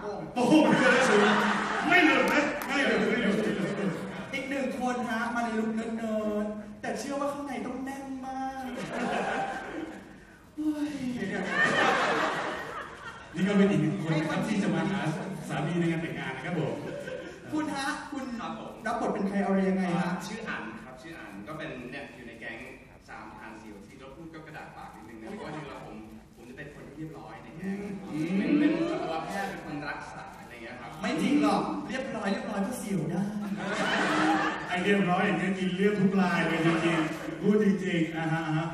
โป่งโอ้โหไม่เลยสูงไม่หลุดนะไม่หลุดไม่หลุดไม่หลุดไม่หลุดอีกหนึ่งคนฮะมาในลุคเนิร์ดๆแต่เชื่อว่าข้างในต้องแน่นมากเฮ้ยนี่ก็เป็นอีกหนึ่งคนนะครับที่จะมาหาสามีในงานแต่งงานนะครับผม คุณฮะคุณครับผม รับบทเป็นใครอะไรยังไงฮะ ชื่ออันครับชื่ออันก็เป็นเนี่ยอยู่ในแก๊งสามอันสี่ที่เราพูดก็กระดาษปากนิดนึงนะเพราะว่าจริงๆแล้วผมผมจะเป็นคนที่เรียบร้อยในแก๊งเป็น จริงหรอกเรียบร้อยเรียบร้อยก็เสียวได้ไอเรียบร้อยอย่างนี้กินเรียบทุกลายเลยจริงๆพูดจริงๆอ่าฮะอ่าฮะ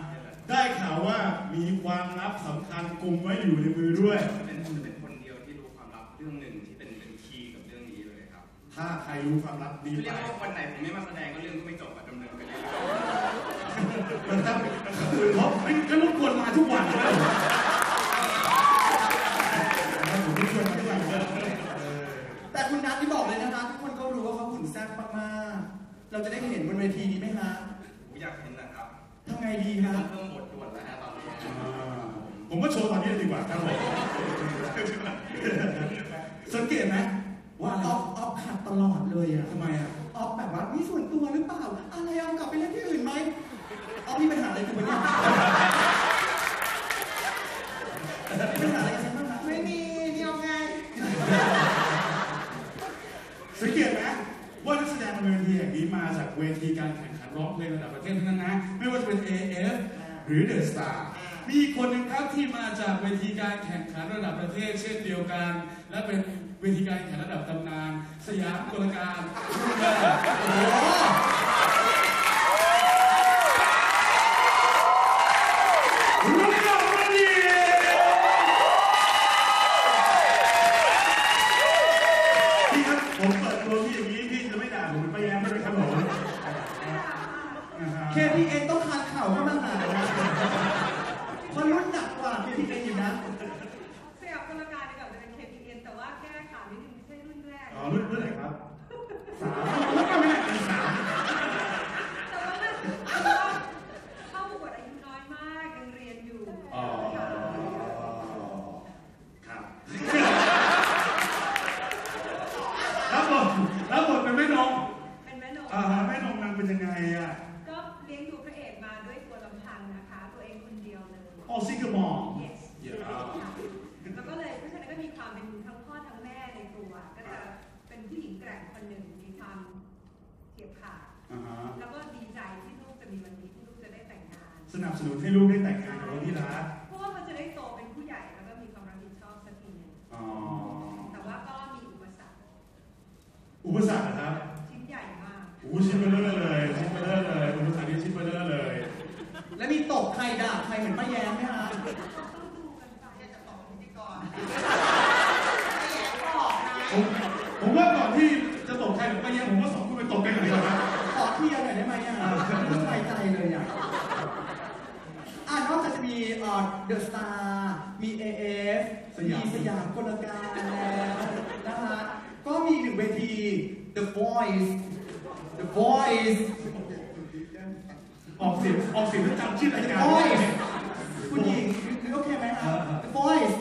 ได้ข่าวว่ามีความลับสำคัญกุมไว้อยู่ในมือด้วย เป็นจะเป็นคนเดียวที่รู้ความลับเรื่องหนึ่งที่เป็นเป็นคีย์กับเรื่องนี้เลยครับถ้าใครรู้ความลับนี้คือไปเรียกว่าวันไหนผมไม่มาแสดงก็เรื่องก็ไม่จบอะดำเนินไปเรื่อยนะครับเพราะไม่ก็รบกวนมาทุกวันเลยผมไม่ชวนมาทุกวันเลย แต่คุณนัทที่บอกเลยนะคะทุกคนก็รู้ว่าเขาหุ่นแซ่บมากๆ เราจะได้เห็นบนเวทีนี้ไหมฮะๆผมอยากเห็นนะครับทำไงดีต้ฮะองเพิ่มบทด่วนแล้วฮะตอนนี้อ่าผมก็โชว์ตอนนี้เลยดีกว่าครับผมสังเกตไหมว่าว่าออฟออฟขัดตลอดเลยอะทำไมอะออฟแบบว่ามีส่วนตัวหรือเปล่า อะไรเอากลับไปเล่นที่อื่นไหมออฟมีปัญหาอะไรกับมันเนี่ยมีปัญหาอะไรกับฉันบ้างนะไม่มีเดียวไง สังเกตไหมว่านักแสดง บนเวทีแห่งนี้มาจากเวทีการแข่งขันร้องเพลงระดับประเทศทั้งนั้นนะ ไม่ว่าจะเป็น AF หรือ The Star มีคนหนึ่งครับที่มาจากเวทีการแข่งขันระดับประเทศ เช่นเดียวกัน และเป็นเวทีการแข่งขันระดับตำนาน สยามกลการรุ่นแรกโอ้โหรุ่นเก่ารุ่นดีพี่ครับผมเปิดตัวพี่อย่างนี้พี่จะไม่ด่าผมเป็นป้าแย้มใช่ไหมครับผมอ่าฮะ KPN ต้องคานเข่าเข้ามาหานะมันรุ่นหนักกว่า KPN อยู่นะ สยามกลการดีกว่าจะเป็น KPN แต่ว่าแก้ข่าวนิดนึงไม่ใช่รุ่นแรก อ๋อรุ่นรุ่นไหนครับสามรุ่นก็ไม่ได้เป็นสาม แต่ว่าแต่ว่าเข้าประกวดอายุน้อยมากยังเรียนอยู่ อ๋อ ค่ะ ครับรับบทรับบทเป็นแม่นง เป็นแม่นก อ่าฮะแม่นงนางเป็นยังไงอะ ก็เลี้ยงดูพระเอกมาด้วยตัวลำพังนะคะ ตัวเองคนเดี ยวเลยอ๋อซิงเกิลมอม yes อ่าแล้วก็เลยเพราะฉะนั้นก็มีความเป็นทั้งพ่อทั้งแม่ในตัว ก็จะเป็นผู้หญิงแกร่งคนหนึ่งมีความเฉียบขาด อ่าฮะแล้วก็ดีใจที่ลูกจะมีวันนี้ที่ลูกจะได้แต่งงาน สนับสนุนให้ลูกได้แต่งงานกับคนที่รักเพราะว่ามันจะได้โตเป็นผู้ใหญ่แล้วก็มีความรับผิดชอบสักทีหนึ่งอ๋อ แต่ว่าก็มีอุปสรรคอุปสรรคนะครับชิ้นใหญ่มากโอ้ชิ้นเบลเลอร์เลย แล้วมีตบใครด่าใครเหมือนป้าแย้มไหมฮะต้องดูกันไปจะตบพิธีกรผมผมว่าก่อนที่จะตกใครหรือป้าแย้มผมว่าสองคนไปตกกันก่อนดีกว่าครับขอเคลียร์หน่อยได้ไหมอะไม่สบายใจเลยอะอ่านอกจากจะมีเอ่อ The Star มี AF มีสยามกลการแล้วนะฮะก็มีอีกหนึ่งเวที The Voice The Voice ออกเสียงออกเสียงแล้วจำชื่อรายการ Voice คุณหญิงคือโอเคไหมฮะ The Voice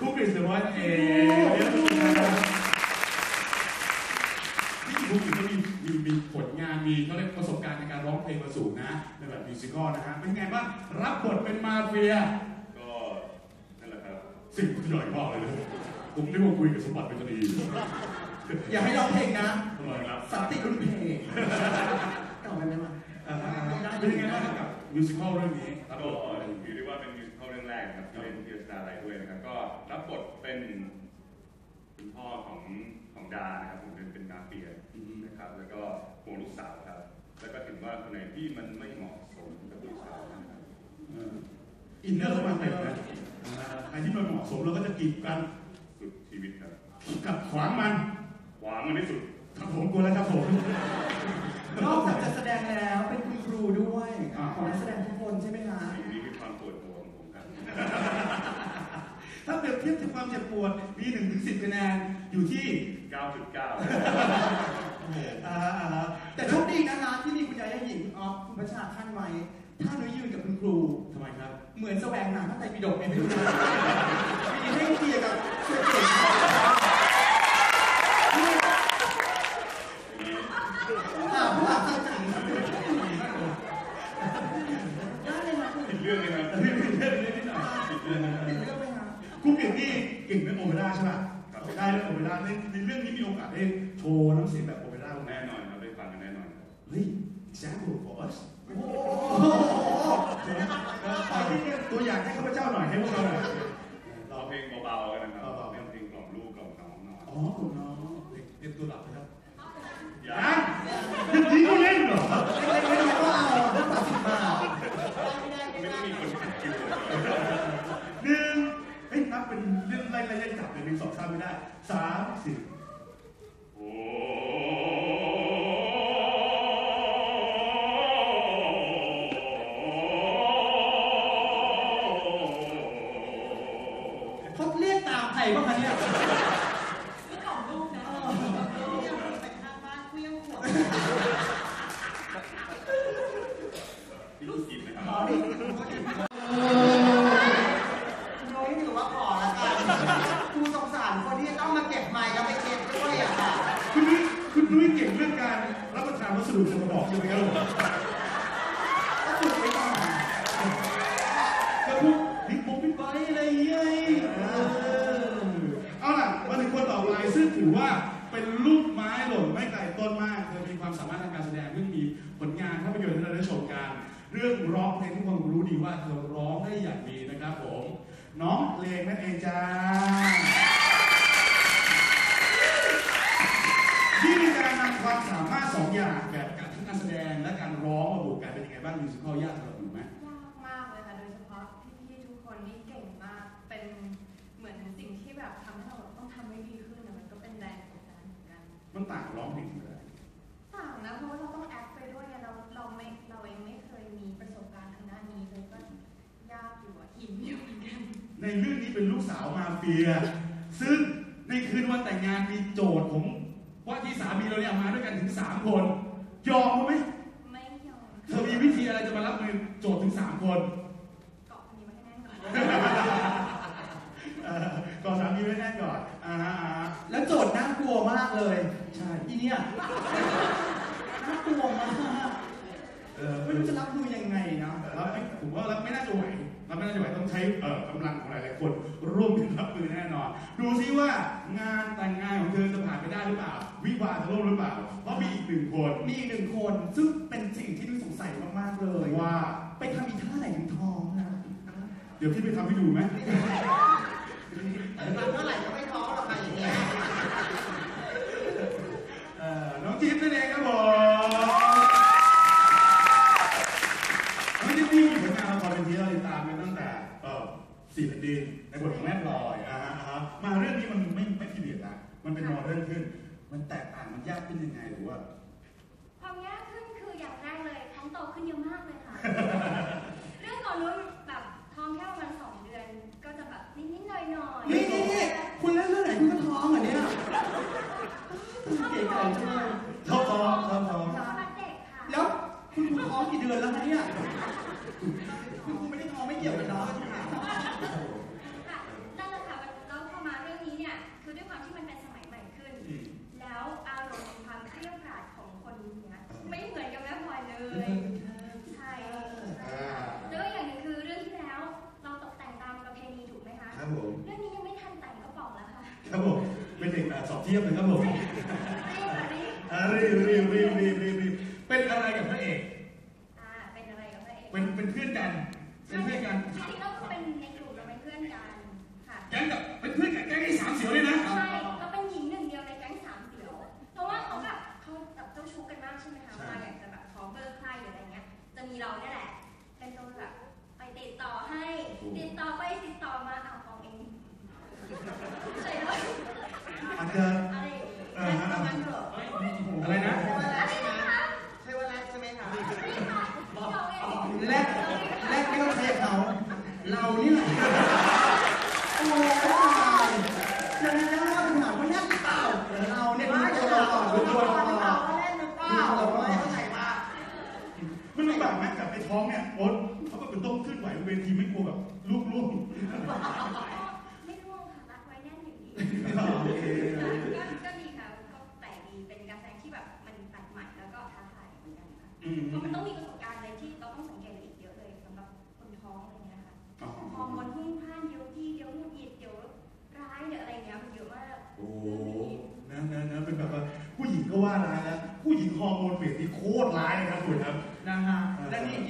คุกกริสเดอะวอยเองเรียกถูกนะครับนี่คุกกริสก็มีมีมีผลงานมีเขาเรียกประสบการณ์ในการร้องเพลงมาสูงนะในแบบมิวสิคอลนะฮะเป็นไงบ้างรับบทเป็นมาเฟีย ก็นั่นแหละครับ สิ่งที่หน่อยบอกเลยนะผมได้มาคุยกับสมบัติเป็นคดี อย่าให้ร้องเพลงนะทำไมครับสันติรุ่นเพลงเก่าไปไหมวะอ่าเป็นยังไงบ้างกับมิวสิคอลเรื่องนี้ครับก็ผมถือได้ว่าเป็นมิวสิควลเรื่องแรกนะครับที่เล่นที่สตาร์ไลท์ด้วยนะครับ ก็รับบทเป็นคุณพ่อของของดานะครับผมเป็นเป็นมาเฟียนะครับ แล้วก็ห่วงลูกสาวครับ แล้วก็ถึงว่าคนไหนที่มันไม่เหมาะสมกับลูกสาวนะครับเอออินเนอร์เข้ามาเต็มนะอ่าใครที่มันเหมาะสมเราก็จะกีดกันสุดชีวิตครับกับขวางมัน หวังมันที่สุดครับผมกลัวแล้วครับผม นอกจากจะแสดงแล้วเป็นคุณครูด้วยอ่า ของนักแสดงทุกคนใช่ไหมคะสิ่งนี้คือความปวดหัวของผมครับถ้าเปรียบเทียบถึงความเจ็บปวดมีหนึ่งถึงสิบคะแนนอยู่ที่9.9 อ่าอ่าแต่โชคดีนะคะที่มีคุณยายาหญิงออฟคุณประชาท่านไว้ถ้าหนูยืนกับคุณครูทำไมครับ เหมือนแสวงหาพระไตรปิฎกเองไม่รู้นะถามผู้หลักสักจังได้เลยนะ ผิดเรื่องเลยครับ แต่พี่เป็นเรื่องนี้นิดหน่อยผิดเรื่องนะ เป็นเรื่องไหมคะ ครูเปียกนี่เก่งเรื่องโอเปร่าใช่ป่ะได้เรื่องโอเปร่า ในในเรื่องนี้มีโอกาสได้โชว์น้ำเสียงแบบโอเปร่าบ้างไหมแน่นอนครับได้ฟังกันแน่นอนครับเฮ้ย example for us โอ้โหขอที่ตัวอย่างให้ข้าพเจ้าหน่อยให้พวกเราหน่อยเราเพลงเบาๆกันนะครับเบาๆเป็นเพลงกล่อมลูกกล่อมน้องนอนอ๋อคุณน้องเตรียมตัวหลับนะครับอย่ายังยังนี้ก็เล่นเหรอเล็กๆน้อยๆก็เอาห้าบาทสิบบาทไม่ต้องมีคนขัดคิวเลยหนึ่งเฮ้ยนับเป็น เรื่ไล่ไล่จับเลยหนึ่งสองสามไม่ได้สามสี่ น้องเพลงนั่นเองจ้าที่มีการนำความสามารถสองอย่างแบบการทั้งการแสดงและการร้องมาบวกกันเป็นยังไงบ้างมิวสิควลยากสำหรับหนูไหมยากมากเลยค่ะ โดยเฉพาะพี่ๆทุกคนนี่เก่งมาก เป็นเหมือนสิ่งที่แบบทำให้เราแบบต้องทำให้ดีขึ้นนะมันก็เป็นแรงกดดันเหมือนกัน มันต่างกับร้องเพลงเลยต่างนะเพราะว่าเราต้องแอคไปด้วยไงเราเราไม่เราเองไม่เคยมีประสบ ในเรื่องนี้เป็นลูกสาวมาเฟีย ซึ่งในคืนวันแต่งงานมีโจทย์ของว่าที่สามีเราเนี่ยมาด้วยกันถึง3คน ยอมเขาไหมไม่ยอมเธอมีวิธีอะไรจะมารับมือโจทย์ถึง3คนเกาะคนนี้ไว้ให้แน่นก่อนเอ่อก่อนสามีไว้แน่นก่อนอ่าฮะอ่าฮะแล้วโจทย์น่ากลัวมากเลย ใช่อีเนี่ยน่ากลัวมาก เออไม่รู้จะรับมือยังไงนะรับไม่ผมว่ารับไม่น่าจะไหวรับไม่น่าจะไหวต้องใช้เอ่อกำลังของหลายๆคน ร่วมกันรับมือแน่นอน ดูซิว่างานแต่งงานของเธอจะผ่านไปได้หรือเปล่า วิวาห์จะล่มหรือเปล่า เพราะมีอีกหนึ่งคนมีอีกหนึ่งคนซึ่งเป็นสิ่งที่ดูสงสัยมากๆเลยว่า ไปทำอีท่าไหนถึงท้องนะเดี๋ยวพี่ไปทำให้ดูไหมมันเมื่อไหร่ก็ไม่ท้องหรอกค่ะอย่างเงี้ยเอ่อน้องจิ๊บนั่นเองครับผมน้องจิ๊บนี่มีผลงานละครเป็นที่เราติดตามกันตั้งแต่เอ่อสี่แผ่นดินในบทของแม่พลอยอ่าฮะอ่าฮะมาเรื่องนี้มันไม่ไม่พีเรียดนะมันเป็นโมเดิร์นขึ้น มันแตกต่างมันยากขึ้นยังไงหรือว่า ความยากขึ้นคืออย่างแรกเลยท้องโตขึ้นเยอะมากเลยค่ะ เรื่องก่อนนู้นแบบท้องแค่ประมาณสองเดือน ก็จะแบบนิดๆหน่อยๆนี่นี่นี่คุณเล่นเรื่องไหนคุณก็ท้องเหรอเนี่ยเก๋ไก่ใช่ไหมชอบท้องชอบท้องท้องรักเด็กค่ะ แล้วคุณคุณท้องกี่เดือนแล้วคะเนี่ย เป็นเพื่อนกันจริงๆแล้วก็เป็น ไหมกับไอ้ท้องเนี่ยโอ๊ตเขาก็เป็นต้องขึ้นไหวเวทีไม่กลัวแบบลูกลูกไม่ร่วงค่ะรักไว้แน่นอย่างนี้ก็ดีค่ะก็แต่ดีเป็นการแสดงที่แบบมันแปลกใหม่แล้วก็ท้าทายเหมือนกันค่ะเพราะมันต้องมีประสบการณ์อะไรที่เราต้องสังเกตอีกเยอะเลยสำหรับคนท้องอะไรเงี้ยค่ะฮอร์โมนพุ่งพ่านเดี๋ยวยี่เดี๋ยวหงุดหงิดเดี๋ยวร้ายเดี๋ยวอะไรเงี้ยมันเยอะมากโอ้นะนะนะเป็นแบบว่าผู้หญิงก็ว่าร้ายแล้วผู้หญิงฮอร์โมนเปลี่ยนนี่โคตรร้ายนะครับคุณครับ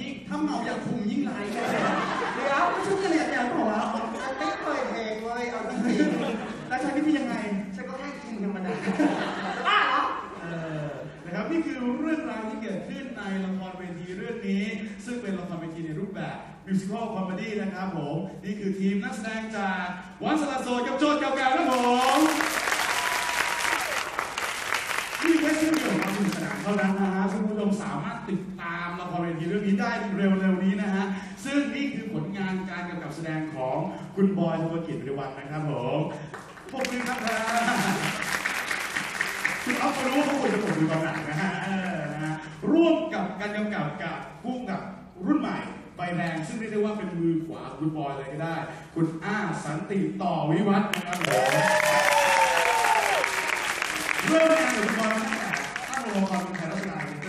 ยิ่งถ้าเมาอย่างคุมยิ่งร้ายเลยเดี๋ยวไม่ช่วยกันเลยอาจารย์บอกว่าฉันไม่เคยเทเว้ยเอาจริงแล้วใช้วิธียังไงๆฉันก็แค่กินธรรมดาบ้าเหรอเออนะครับนี่คือเรื่องราวที่เกิดขึ้นในละครเวทีเรื่องนี้ ซึ่งเป็นละครเวทีในรูปแบบมิวสิควลคอมเมดี้นะครับผมนี่คือทีมนักแสดงจากวันสลัดโซกับโจทย์เก่าๆนะผมนี่แค่ชื่อเดียวของความสนุกสนานเท่านั้นนะฮะซึ่งคุณผู้ชมสามารถติดตามละค รื่องนี้ได้เร็วๆนี้นะฮะ ซึ่งนี่คือผลงานการกำกับแสดงของคุณบอยธนกิจบริวัฒน์นะครับผมพบมือครับคือเอาก็รู้ว่าเขาควรจะตกอยู่ตอนไหนนะฮะเออนะฮะร่วมกับการกำกับกับผู้กำกับรุ่นใหม่ใบแดงซึ่งเรียกได้ว่าเป็นมือขวาคุณบอยเลยก็ได้ คุณอ้าสันติต่อวิวัฒน์นะครับผมเริ่มงานกับคุณบอยตั้งแต่ตั้งโรงละครเป็นไทย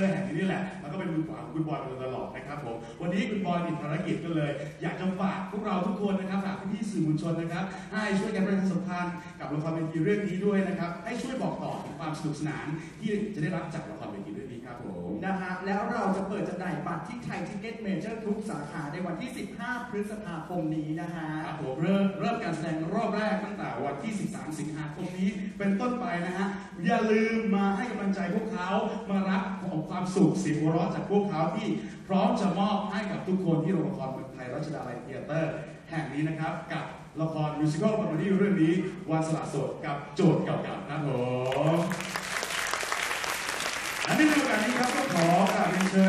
อร์แห่งนี้นี่แหละแล้วก็เป็นมือขวาของคุณบอยมาโดยตลอดนะครับผมวันนี้คุณบอยติดภารกิจก็เลย อยากจะฝากพวกเราทุกคนนะครับฝากพี่ๆสื่อมวลชนนะครับ ให้ช่วยกันประชาสัมพันธ์กับละครเวทีเรื่องนี้ด้วยนะครับ ให้ช่วยบอกต่อถึงความสนุกสนานที่จะได้รับจากละครเวทีเรื่อง ครับผม นะฮะแล้วเราจะเปิดจำหน่ายบัตรที่ไทยทิเก็ตเมเจอร์ทุกสาขาในวันที่ 15 พฤษภาคมนี้นะฮะ ครับผมเริ่มเริ่มการแสดงรอบแรกตั้งแต่วันที่ 13 สิงหาคมนี้เป็นต้นไปนะฮะ อย่าลืมมาให้กำลังใจพวกเขามารับของความสุขเสียงหัวเราะจากพวกเขาที่พร้อมจะมอบให้กับทุกคนที่โรงละครเมืองไทยรัชดาลัยเทเตอร์ แห่งนี้นะครับ กับละครมิวสิควลคอมเมดี้เรื่องนี้วันสละโสดกับโจทย์เก่าๆครับผม และในโอกาสนี้ครับก็ขอกราบเรียนเชิญ